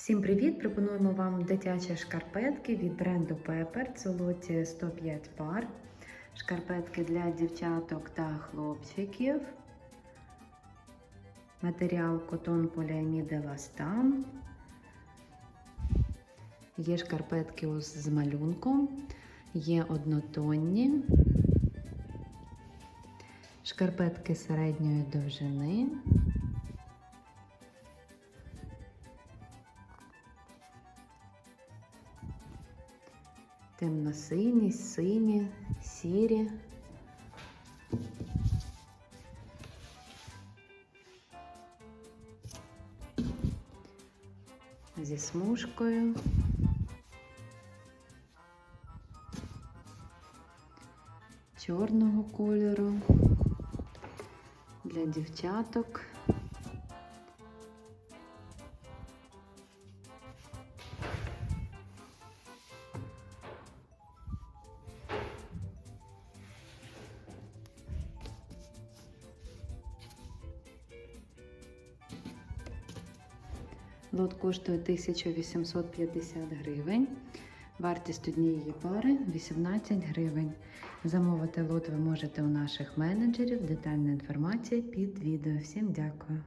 Всім привіт! Пропонуємо вам дитячі шкарпетки від бренду Pepper. Це лоті 105 пар. Шкарпетки для дівчаток та хлопчиків. Матеріал котон поліамід еластан. Є шкарпетки з малюнком, є однотонні. Шкарпетки середньої довжини. Темно-сині, сині, сірі. Зі смужкою. Чорного кольору для дівчаток. Лот коштує 1850 гривень. Вартість однієї пари 18 гривень. Замовити лот ви можете у наших менеджерів. Детальна інформація під відео. Всім дякую.